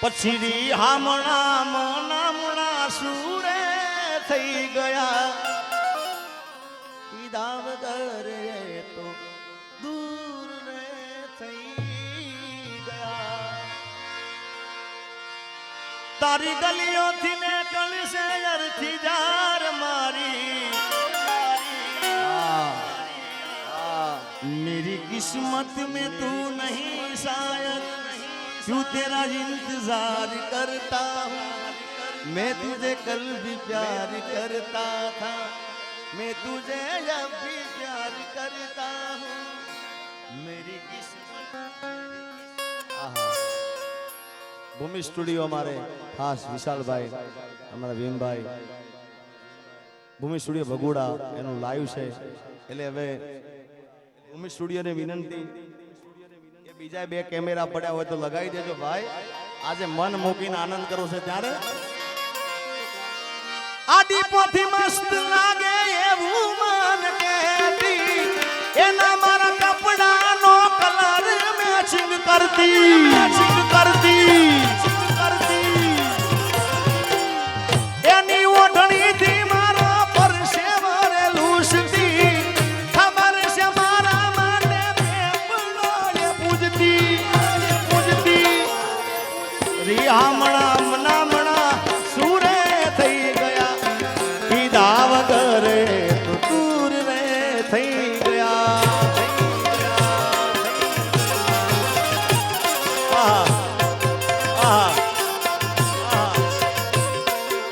પછી રી હામણા મનામણા સુરે થઈ ગયા. પીધા વગર તો દૂર રે થઈ ગયા. તારી ગલીઓથી ને કલશે અરથી જાર મારી. મેરી કિસ્મત મેં તું નહીં શાયદ क्यों तेरा इंतजार करता हूँ मैं तुझे कल भी प्यार करता था मैं तुझे अब भी प्यार करता हूँ मेरी किस्मत આહા. ભૂમિ સ્ટુડિયો અમારે ખાસ વિશાલભાઈ અમારા ભીમભાઈ ભૂમિ સ્ટુડિયો ભગુડા એનું લાઈવ છે એટલે હવે ભૂમિ સ્ટુડિયોને વિનંતી કે બીજા બે કેમેરા પડ્યા હોય તો લગાવી દેજો ભાઈ. આજે મન મૂકીને આનંદ કરો છે ત્યારે. આડી પોથી મસ્ત લાગે એવું મન કહેતી. એના મારા કપડાનો કલર મેચિંગ કરતી મેચિંગ કરતી.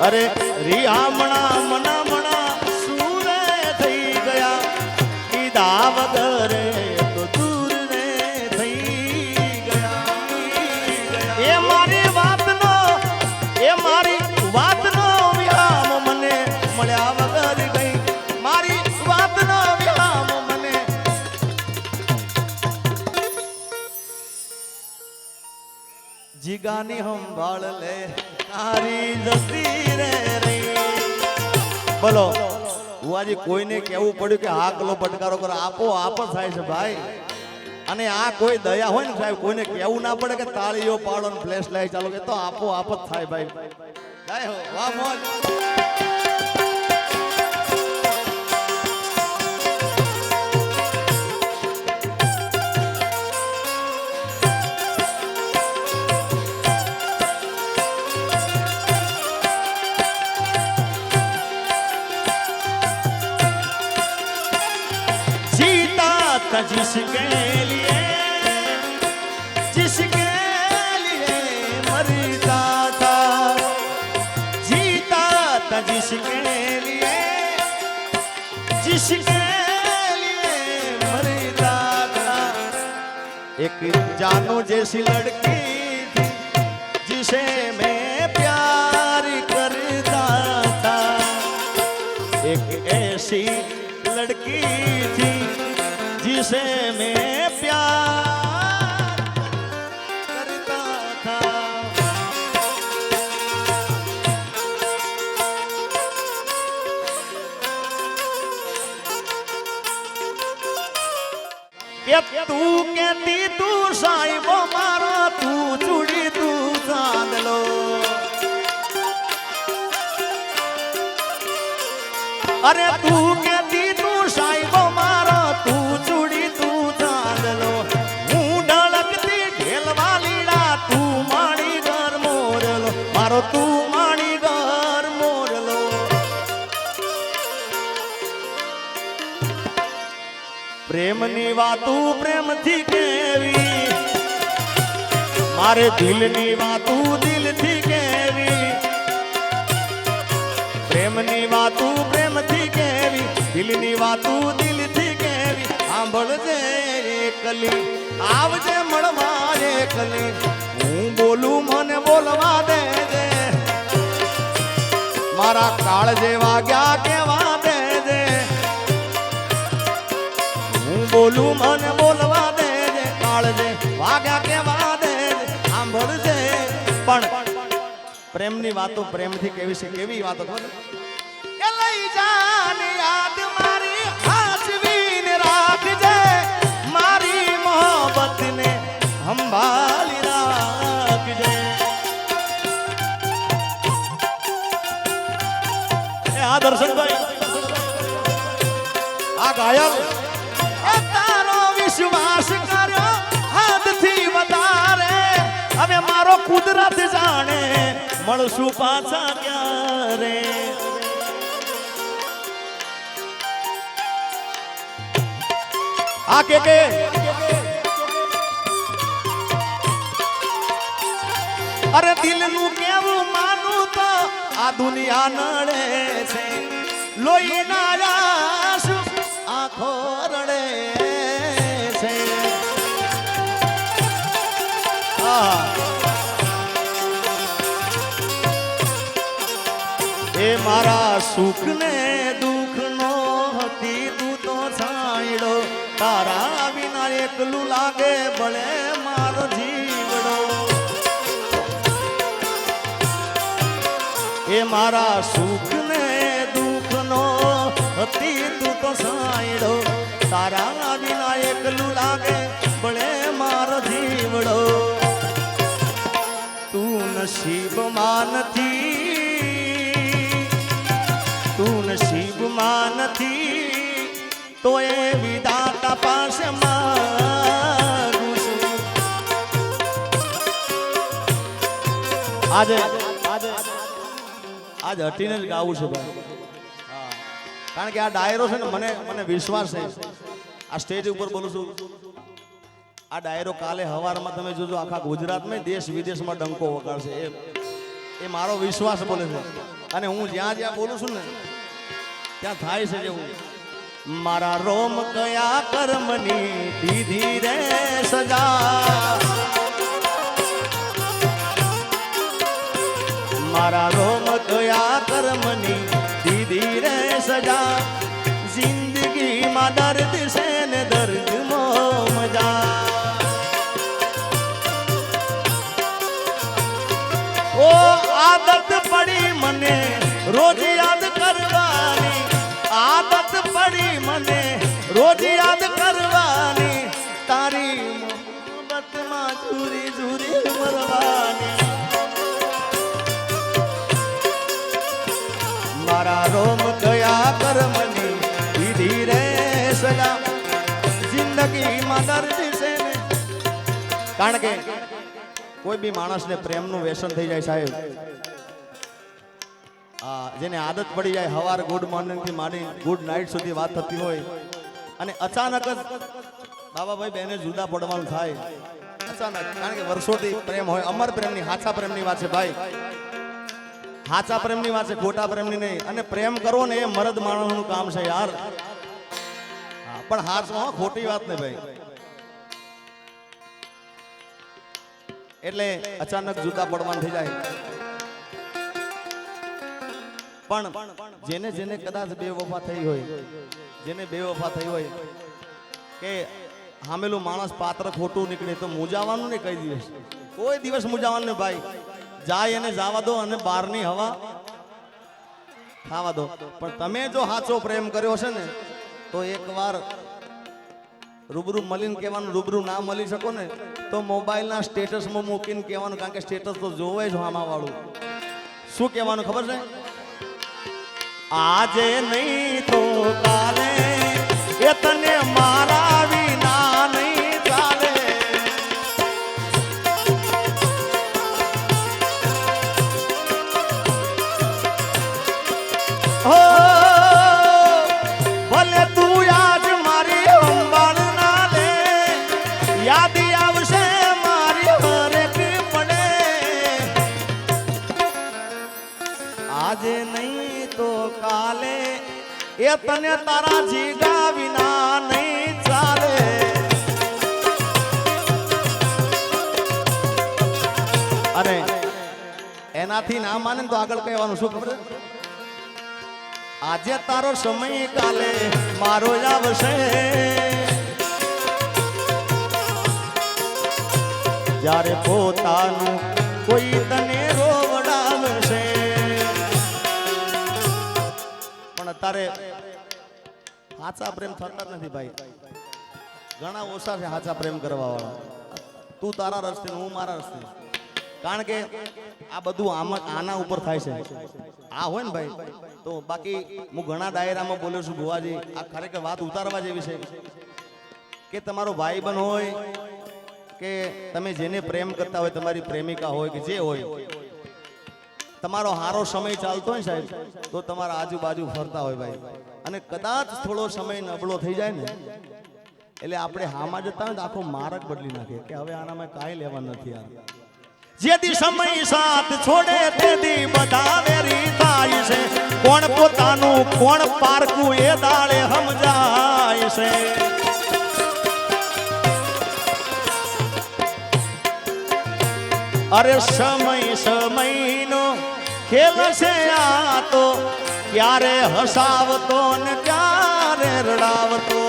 અરે રિયામણા મનામણા સુરે થઈ ગયા. કીધા વગર તો થઈ ગયા. એ મારી વાતનો, એ મારી વાતનો વિરામ મને મળ્યા વગર ગઈ. મારી વાતનો વિરામ મને જીગાની સંભાળ લે. તારી જતી રે બોલો, હું આજે કોઈને કહેવું પડ્યું કે આ કલો પટકારો કરો. આપો, આપ થાય છે ભાઈ. અને આ કોઈ દયા હોય ને સાહેબ, કોઈને કહેવું ના પડે કે તાળીઓ પાડો ને ફ્લેશ લાઈટ ચાલો કે તો આપો, આપ જ થાય ભાઈ. વાહ, મોજ. था जिसके लिए जिसके लिए मरता था। जीता था जिसके लिए जिसके लिए मरता था। एक जानो जैसी लड़की थी, जिसे मैं प्यार करता था। एक ऐसी लड़की थी जिसे मैं प्यार करता था ये तू कहती तू साहिबो मारो तू चुड़ी तू साध लो अरे तू कहती પ્રેમની વાતું પ્રેમથી કેવી? મારે દિલની વાતું દિલથી કેવી? પ્રેમની વાતું પ્રેમથી કેવી? દિલની વાતું દિલથી કેવી? સાંભળજે એકલી, આવજે મળવા એકલી. હું બોલું, મને બોલવા દેજે. મારા કાળ જેવા ગયા કેવા બોલું મને બોલવા દે જે કાળજે, વાગ્યા કેવા દે સાંભળજે. પણ પ્રેમની વાતો પ્રેમથી કેવી છે, કેવી વાતો ખબર કે લઈ જાને યાદ મારી હાસવીને રાખજે, મારી મોહબ્બતને સંભાળી રાખજે. આ દર્શનભાઈ, આ ગાયક. વિશ્વાસ કર્યો, હાથથી વધારે. હવે મારો કુદરત જાણે, મળશું પાછા ક્યારે? આ કે કે? અરે દિલનું કેવું માનું તો આ દુનિયા નડે છે. લોહીના આંસુ આંખો એ મારા સુખ ને દુઃખ નો હતી, તું તો છાંયડો તારા વિના એકલું લાગે, ભલે મારો જીવડો. એ મારા સુખ ને દુઃખ નો હતી, તું તો સાંયડો તારા વિના એકલું લાગે, ભલે મારો જીવડો. નસીબમાં નથી તું નસીબમાં નથી તો એ વિદાતા પાસે માગું છું. આજે આજે, આજ હટીને જ ગાવું છું ભાઈ. કારણ કે આ ડાયરો છે ને, મને મને વિશ્વાસ છે. આ સ્ટેજ ઉપર બોલું છું. આ ડાયરો કાલે હવારમાં તમે જોજો, આખા ગુજરાતમાં દેશ વિદેશમાં ડંકો વગાડશે. એ એ મારો વિશ્વાસ બોલે છે. અને હું જ્યાં જ્યાં બોલું છું ને, ત્યાં થાય છે જેવું. મારા રોમ કયા કર્મની દીધી રે સજા? મારા રોમ કયા કર્મની દીધી રે સજા? જિંદગીમાં દર્દ છે કારણ કે કોઈ બી માણસને પ્રેમનું વ્યસન થઈ જાય સાહેબ. જેને આદત પડી જાય, હવાર ગુડ મોર્નિંગથી માંડી ગુડ નાઇટ સુધી વાત થતી હોય, અને અચાનક જ બાબાભાઈ બેને જુદા પડવાનું થાય. અચાનક, કારણ કે વર્ષોથી પ્રેમ હોય, અમર પ્રેમની, હાચા પ્રેમની વાત છે ભાઈ. હાચા પ્રેમની વાત છે, ખોટા પ્રેમની નહીં. અને પ્રેમ કરવો ને એ મરદ માણસનું કામ છે યાર. પણ હાચો ખોટી વાત ને ભાઈ. એટલે અચાનક જુદા પડવાનું થઈ જાય. પણ જેને જેને કદાચ બેવફા થઈ હોય, જેને બે વફા થઈ હોય, કે હામેલું માણસ પાત્ર ખોટું નીકળે તો મૂજાવાનું ને કઈ દિવસ? કોઈ દિવસ મૂજાવાનું ને ભાઈ. જાય એને જવા દો અને બહારની હવા ખાવા દો. પણ તમે જો સાચો પ્રેમ કર્યો છે ને, તો એકવાર રૂબરૂ મળીને કહેવાનું, રૂબરૂ ના મળી શકો ને, તો મોબાઈલના સ્ટેટસમાં મૂકીને કહેવાનું, કારણ કે સ્ટેટસ તો જોવે જ આમાં વાળું શું કહેવાનું ખબર છે? આજે નહીં તો કાલે, એ તને મારા એ તને તારા જીગા વિના નહીં ચાલે. અને એનાથી ના માને તો આગળ કહેવાનું શું ખબર આજે તારો સમય કાલે મારો આવશે. જ્યારે પોતાનું કોઈ સાચા પ્રેમ થતા જ નથી ભાઈ. ઘણા ઓછા છે સાચા પ્રેમ કરવા વાળા તું તારા રસ્તે હું મારા રસ્તે. કારણ કે આ બધું આમાં આના ઉપર થાય છે. આ હોય ને ભાઈ, તો બાકી હું ઘણા ડાયરામાં બોલ્યો છું, ભુવાજી, આ ખરેખર વાત ઉતારવા જેવી છે. કે તમારો ભાઈબંધ હોય કે તમે જેને પ્રેમ કરતા હોય, તમારી પ્રેમિકા હોય કે જે હોય તમારો હારો સમય ચાલતો હોય સાહેબ, તો તમારા આજુબાજુ ફરતા હોય ભાઈ. અને કદાચ થોડો સમય નબળો થઈ જાય ને, એટલે આપણે હામાં જતા હોય આખો માર્ગ બદલી નાખે કે હવે આનામાં કાંઈ લેવા નથી આ જેથી સમય સાથ છોડે તેથી બધા વેરી છે. કોણ પોતાનું, કોણ પારકું એ દાળે સમજાય છે. અરે સમય સમયનો ખેલ છે આ તો, ક્યારે હસાવતો ને ક્યારે રડાવતો.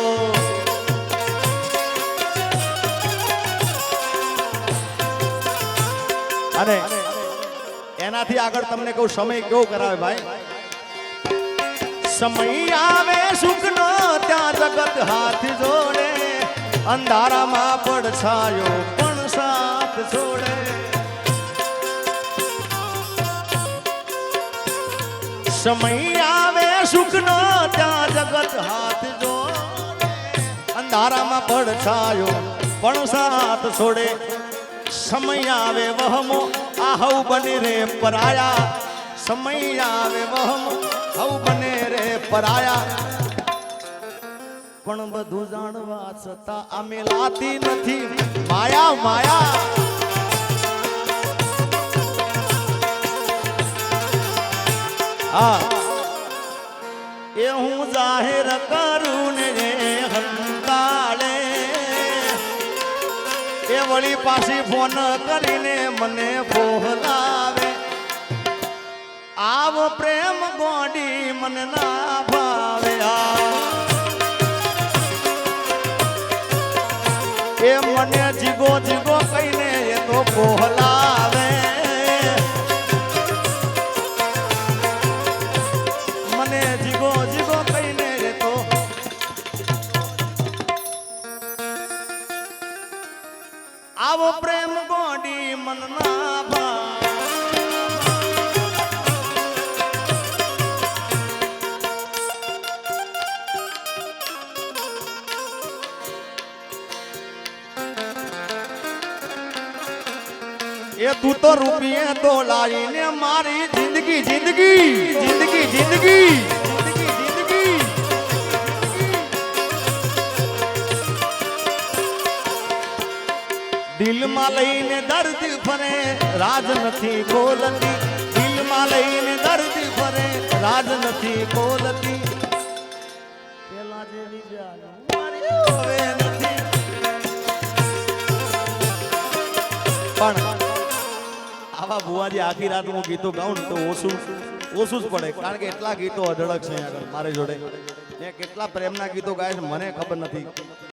અને એનાથી આગળ તમને કહું, સમય કેવો કરાવે ભાઈ? સમય આવે સુખનો, ત્યાં જગત હાથ જોડે. અંધારામાં પડછાયો પણ સાથ છોડે સમય આવે, સુખનો ત્યાં જગત હાથ જો અંધારામાં પડછાયો, પણ સાથ છોડે. સમય આવે વહમો આ હવ બને રે પરાયા. સમય આવે વહમો હવ બને રે પરાયા. પણ બધું જાણવા છતાં આ મેલાતી નથી. માયા માયા. એ હું જાહેર કરું ને હંતાળે એ વળી પાછી ફોન કરીને મને બોલાવે આવો પ્રેમ ગોડી મને ના ભાવે. એ મને જીગો જીગો કહીને એ તું તો રૂપિયે તો લાવીને મારી જિંદગી જિંદગી જિંદગી જિંદગી દિલમાં લઈને દર્દ ફરે, રાજ નથી બોલતી દિલમાં લઈને દર્દ ફરે, રાજ નથી બોલતી પેલા જેવી પણ આવા ભુવાજી આખી રાત હું ગીતો ગાઉં તો ઓછું ઓછું જ પડે. કારણ કે એટલા ગીતો અઢળક છે આગળ મારી જોડે. કેટલા પ્રેમના ગીતો ગાય છે મને ખબર નથી.